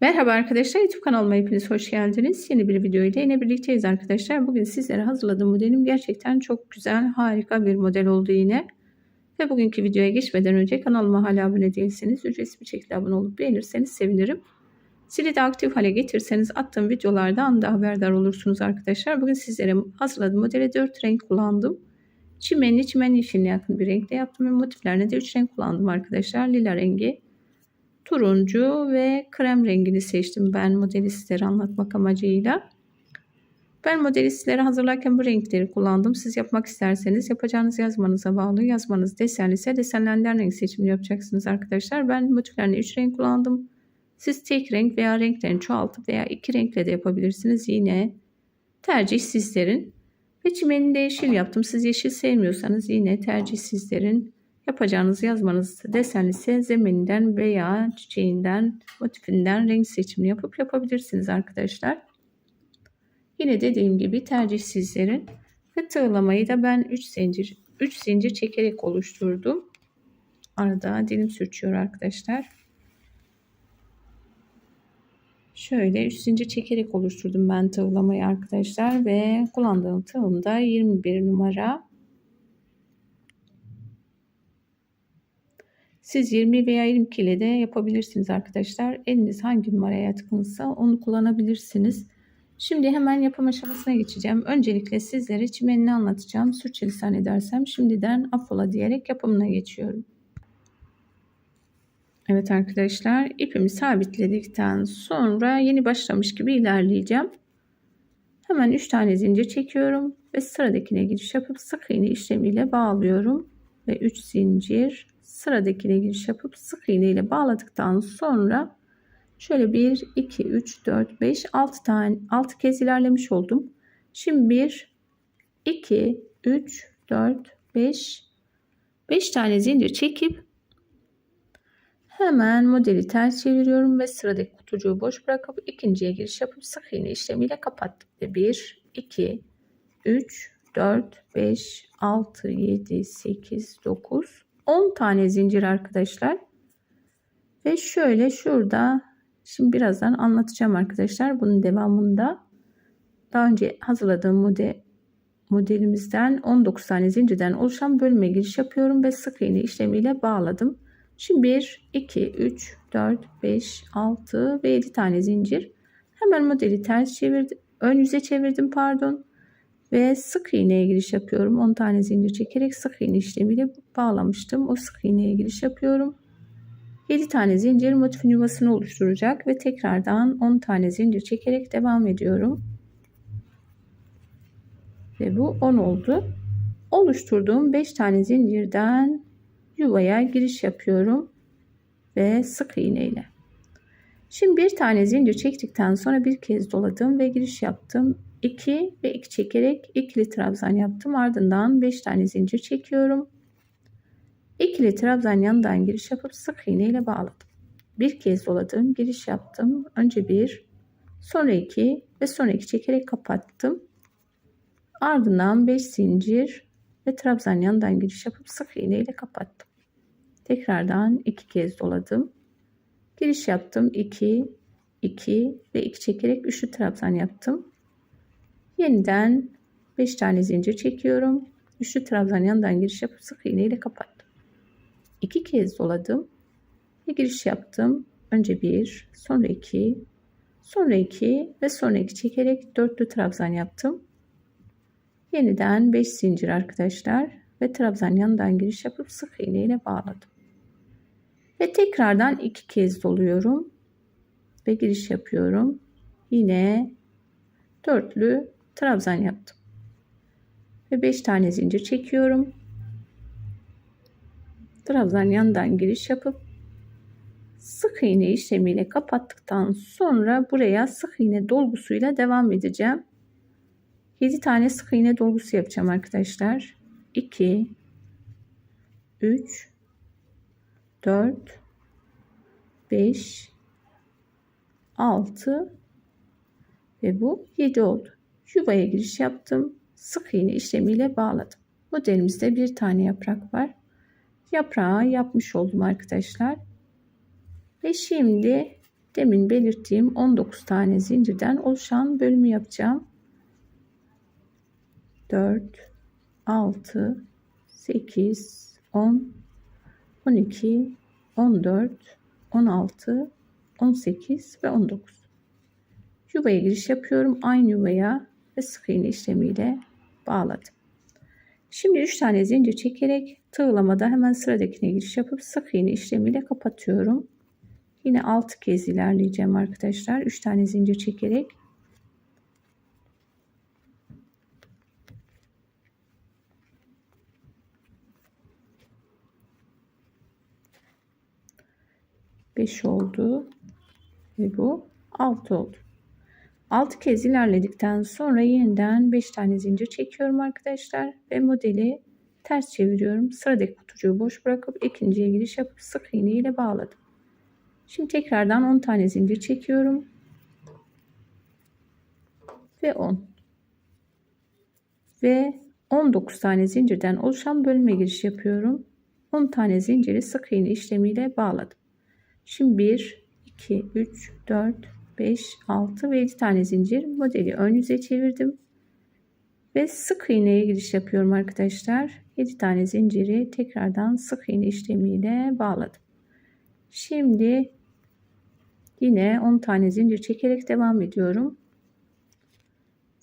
Merhaba arkadaşlar YouTube kanalıma hepiniz hoş geldiniz. Yeni bir video ile yine birlikteyiz arkadaşlar. Bugün sizlere hazırladığım modelim gerçekten çok güzel, harika bir model oldu yine. Ve bugünkü videoya geçmeden önce kanalıma hala abone değilseniz ücretsiz bir şekilde abone olup beğenirseniz sevinirim. Zili de aktif hale getirseniz attığım videolardan da haberdar olursunuz arkadaşlar. Bugün sizlere hazırladığım modele 4 renk kullandım. Çimenli, çimen yeşiline yakın bir renkle yaptım ve motiflerine de 3 renk kullandım arkadaşlar. Lila rengi, turuncu ve krem rengini seçtim ben modeli sizlere anlatmak amacıyla. Ben modeli sizlere hazırlarken bu renkleri kullandım. Siz yapmak isterseniz yapacağınız yazmanıza bağlı. Yazmanız desenli ise desenlerinden renk seçimini yapacaksınız arkadaşlar. Ben motiflerine 3 renk kullandım. Siz tek renk veya renklerini çoğaltıp veya iki renkle de yapabilirsiniz. Yine tercih sizlerin. Ve çimenini de yeşil yaptım. Siz yeşil sevmiyorsanız yine tercih sizlerin. Yapacağınız yazmanız desenli ise zemininden veya çiçeğinden, motifinden renk seçimini yapıp yapabilirsiniz arkadaşlar. Yine dediğim gibi tercih sizlerin. Ve tığlamayı da ben 3 zincir 3 zincir çekerek oluşturdum. Arada dilim sürçüyor arkadaşlar. Şöyle 3 zincir çekerek oluşturdum ben tığlamayı arkadaşlar ve kullandığım tığım da 21 numara. Siz 20 veya 22 ile de yapabilirsiniz arkadaşlar. Eliniz hangi numaraya yatkınsa onu kullanabilirsiniz. Şimdi hemen yapım aşamasına geçeceğim. Öncelikle sizlere çimenini anlatacağım. Sürçülisan edersem şimdiden affola diyerek yapımına geçiyorum. Evet arkadaşlar ipimi sabitledikten sonra yeni başlamış gibi ilerleyeceğim. Hemen 3 tane zincir çekiyorum ve sıradakine giriş yapıp sık iğne işlemiyle bağlıyorum. Ve 3 zincir sıradakine giriş yapıp sık iğne ile bağladıktan sonra şöyle 1 2 3 4 5 6 tane 6 kez ilerlemiş oldum. Şimdi 1 2 3 4 5 5 tane zincir çekip Hemen modeli ters çeviriyorum ve sıradaki kutucuğu boş bırakıp ikinciye giriş yapıp sık iğne işlemiyle kapattım. 1, 2, 3, 4, 5, 6, 7, 8, 9, 10 tane zincir arkadaşlar. Ve şöyle şurada şimdi birazdan anlatacağım arkadaşlar. Bunun devamında daha önce hazırladığım model modelimizden 19 tane zincirden oluşan bölüme giriş yapıyorum ve sık iğne işlemiyle bağladım. Şimdi 1, 2, 3, 4, 5, 6 ve 7 tane zincir. Hemen modeli ters çevirdim. Ön yüze çevirdim pardon. Ve sık iğneye giriş yapıyorum. 10 tane zincir çekerek sık iğne işlemiyle bağlamıştım. O sık iğneye giriş yapıyorum. 7 tane zincir motifin yuvasını oluşturacak ve tekrardan 10 tane zincir çekerek devam ediyorum. Ve bu 10 oldu. Oluşturduğum 5 tane zincirden yuvaya giriş yapıyorum ve sık iğne ile. Şimdi bir tane zincir çektikten sonra bir kez doladım ve giriş yaptım. 2 ve 2 çekerek ikili trabzan yaptım. Ardından 5 tane zincir çekiyorum. İkili trabzan yanından giriş yapıp sık iğne ile bağladım. Bir kez doladım, giriş yaptım. Önce bir, sonra iki ve sonra iki çekerek kapattım. Ardından 5 zincir ve trabzan yanından giriş yapıp sık iğne ile kapattım. Tekrardan iki kez doladım. Giriş yaptım. 2, 2 ve 2 çekerek üçlü trabzan yaptım. Yeniden 5 tane zincir çekiyorum. Üçlü trabzan yanından giriş yapıp sık iğne ile kapattım. 2 kez doladım ve giriş yaptım. Önce 1, sonra 2, sonra 2 ve sonra 2 çekerek dörtlü trabzan yaptım. Yeniden 5 zincir arkadaşlar ve trabzan yanından giriş yapıp sık iğne ile bağladım. Ve tekrardan iki kez doluyorum ve giriş yapıyorum. Yine dörtlü trabzan yaptım. Ve 5 tane zincir çekiyorum. Trabzan yandan giriş yapıp sık iğne işlemiyle kapattıktan sonra buraya sık iğne dolgusuyla devam edeceğim. 7 tane sık iğne dolgusu yapacağım arkadaşlar. 2 3 4 5 6 ve bu 7 oldu. Yuvaya giriş yaptım. Sık iğne işlemiyle bağladım. Modelimizde bir tane yaprak var. Yaprağı yapmış oldum arkadaşlar. Ve şimdi demin belirttiğim 19 tane zincirden oluşan bölümü yapacağım. 4 6 8 10 12 14 16 18 ve 19 yuvaya giriş yapıyorum aynı yuvaya ve sık iğne işlemiyle bağladım şimdi 3 tane zincir çekerek tığlamada hemen sıradakine giriş yapıp sık iğne işlemiyle kapatıyorum yine 6 kez ilerleyeceğim arkadaşlar 3 tane zincir çekerek 5 oldu. Ve bu 6 oldu. 6 kez ilerledikten sonra yeniden 5 tane zincir çekiyorum arkadaşlar. Ve modeli ters çeviriyorum. Sıradaki kutucuğu boş bırakıp ikinciye giriş yapıp sık iğne ile bağladım. Şimdi tekrardan 10 tane zincir çekiyorum. Ve 10. Ve 19 tane zincirden oluşan bölüme giriş yapıyorum. 10 tane zinciri sık iğne işlemiyle bağladım. Şimdi 1, 2, 3, 4, 5, 6 ve 7 tane zincir modeli ön yüze çevirdim. Ve sık iğneye giriş yapıyorum arkadaşlar. 7 tane zinciri tekrardan sık iğne işlemiyle bağladım. Şimdi yine 10 tane zincir çekerek devam ediyorum.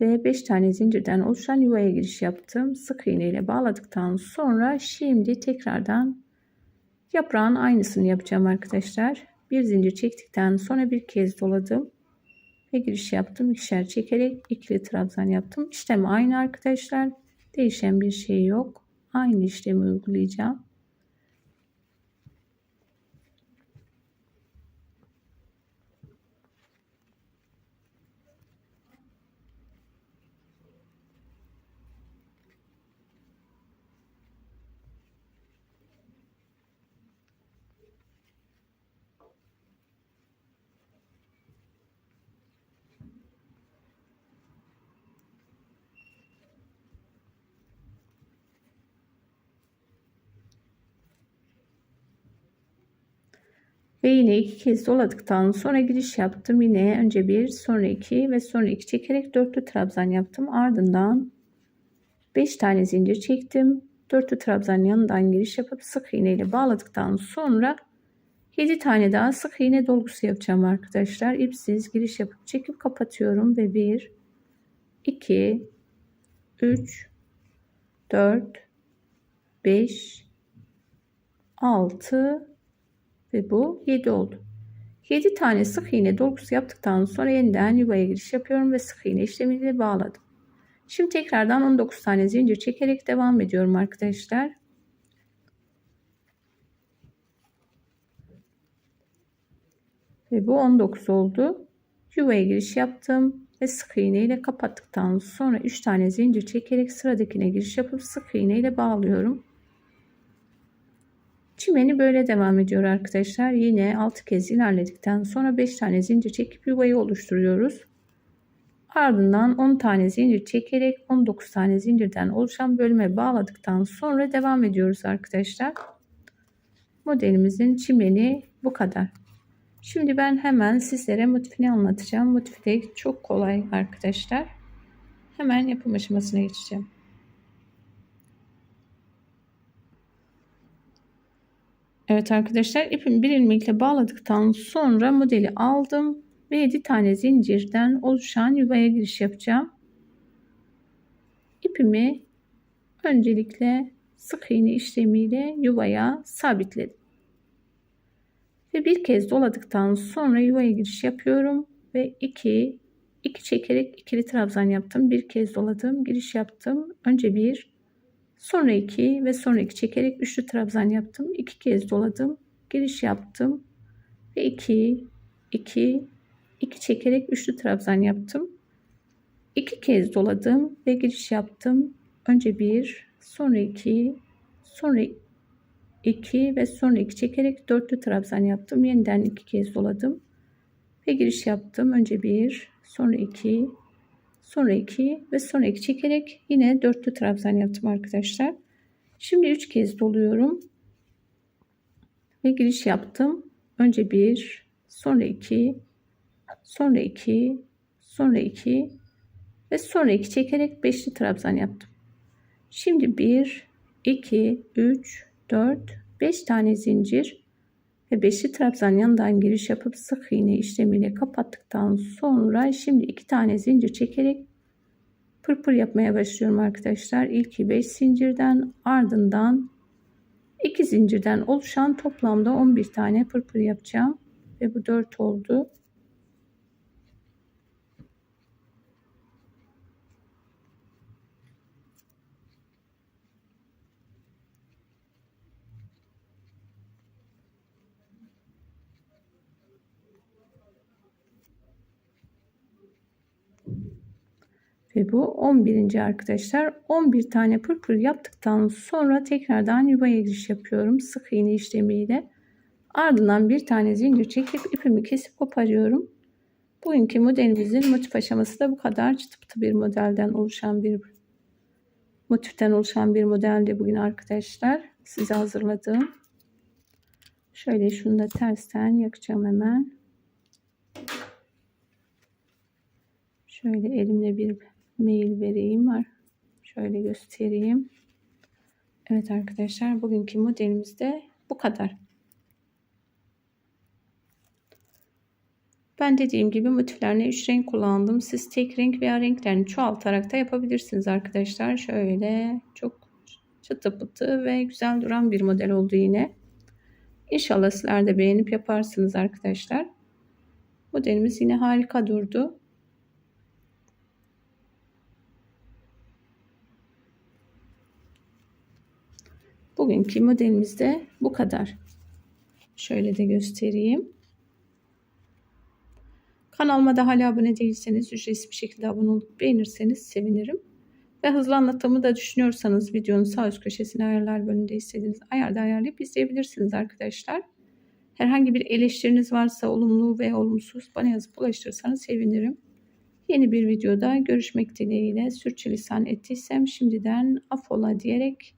Ve 5 tane zincirden oluşan yuvaya giriş yaptım. Sık iğne ile bağladıktan sonra şimdi tekrardan Yaprağın aynısını yapacağım arkadaşlar. Bir zincir çektikten sonra bir kez doladım. Ve giriş yaptım. İkişer çekerek ikili trabzan yaptım. İşlem aynı arkadaşlar. Değişen bir şey yok. Aynı işlemi uygulayacağım. Ve yine iki kez doladıktan sonra giriş yaptım. Yine önce bir sonra iki ve sonra iki çekerek dörtlü trabzan yaptım. Ardından 5 tane zincir çektim. Dörtlü trabzan yanından giriş yapıp sık iğne ile bağladıktan sonra 7 tane daha sık iğne dolgusu yapacağım arkadaşlar. İpsiz giriş yapıp çekip kapatıyorum ve 1 2 3 4 5 6 ve bu 7 oldu. 7 tane sık iğne dolgusu yaptıktan sonra yeniden yuvaya giriş yapıyorum ve sık iğne işlemiyle bağladım. Şimdi tekrardan 19 tane zincir çekerek devam ediyorum arkadaşlar. Ve bu 19 oldu. Yuvaya giriş yaptım ve sık iğne ile kapattıktan sonra 3 tane zincir çekerek sıradakine giriş yapıp sık iğne ile bağlıyorum. Çimeni böyle devam ediyor arkadaşlar. Yine 6 kez ilerledikten sonra 5 tane zincir çekip yuvayı oluşturuyoruz. Ardından 10 tane zincir çekerek 19 tane zincirden oluşan bölüme bağladıktan sonra devam ediyoruz arkadaşlar. Modelimizin çimeni bu kadar. Şimdi ben hemen sizlere motifini anlatacağım. Motifi de çok kolay arkadaşlar. Hemen yapım aşamasına geçeceğim. Evet arkadaşlar ipimi bir ilmekle bağladıktan sonra modeli aldım ve 7 tane zincirden oluşan yuvaya giriş yapacağım. İpimi öncelikle sık iğne işlemiyle yuvaya sabitledim. Ve bir kez doladıktan sonra yuvaya giriş yapıyorum ve 2 2 çekerek ikili trabzan yaptım. Bir kez doladım, giriş yaptım. Önce bir Sonra 2 ve sonra 2 çekerek üçlü trabzan yaptım. 2 kez doladım. Giriş yaptım. Ve 2 2 2 çekerek üçlü trabzan yaptım. 2 kez doladım ve giriş yaptım. Önce 1, sonra 2, sonra 2 ve sonra 2 çekerek dörtlü trabzan yaptım. Yeniden 2 kez doladım ve giriş yaptım. Önce 1, sonra 2, sonra 2 ve sonra 2 çekerek yine dörtlü trabzan yaptım arkadaşlar. Şimdi 3 kez doluyorum ve giriş yaptım. Önce 1, sonra 2, sonra 2, sonra 2 ve sonra 2 çekerek beşli trabzan yaptım. Şimdi 1, 2, 3, 4, 5 tane zincir ve beşli trabzan yanından giriş yapıp sık iğne işlemiyle kapattıktan sonra şimdi 2 tane zincir çekerek pırpır yapmaya başlıyorum arkadaşlar. İlki 5 zincirden ardından 2 zincirden oluşan toplamda 11 tane pırpır yapacağım ve bu 4 oldu. Ve bu 11. arkadaşlar. 11 tane pırpır yaptıktan sonra tekrardan yuvaya giriş yapıyorum. Sık iğne işlemiyle. Ardından bir tane zincir çekip ipimi kesip koparıyorum. Bugünkü modelimizin motif aşaması da bu kadar. Çıtı pıtı bir modelden oluşan bir motiften oluşan bir modelde bugün arkadaşlar. Size hazırladığım. Şöyle şunu da tersten yakacağım hemen. Şöyle elimle bir mail vereyim var. Şöyle göstereyim. Evet arkadaşlar bugünkü modelimiz de bu kadar. Ben dediğim gibi motiflerine 3 renk kullandım. Siz tek renk veya renklerini çoğaltarak da yapabilirsiniz arkadaşlar. Şöyle çok çıtı pıtı ve güzel duran bir model oldu yine. İnşallah sizler de beğenip yaparsınız arkadaşlar. Modelimiz yine harika durdu. Bugünkü modelimiz de bu kadar. Şöyle de göstereyim. Kanalıma da hala abone değilseniz ücretsiz bir şekilde abone olup beğenirseniz sevinirim. Ve hızlı anlatımı da düşünüyorsanız videonun sağ üst köşesine ayarlar bölümünde istediğiniz ayarda ayarlayıp izleyebilirsiniz arkadaşlar. Herhangi bir eleştiriniz varsa olumlu ve olumsuz bana yazıp ulaştırırsanız sevinirim. Yeni bir videoda görüşmek dileğiyle sürçülisan ettiysem şimdiden affola diyerek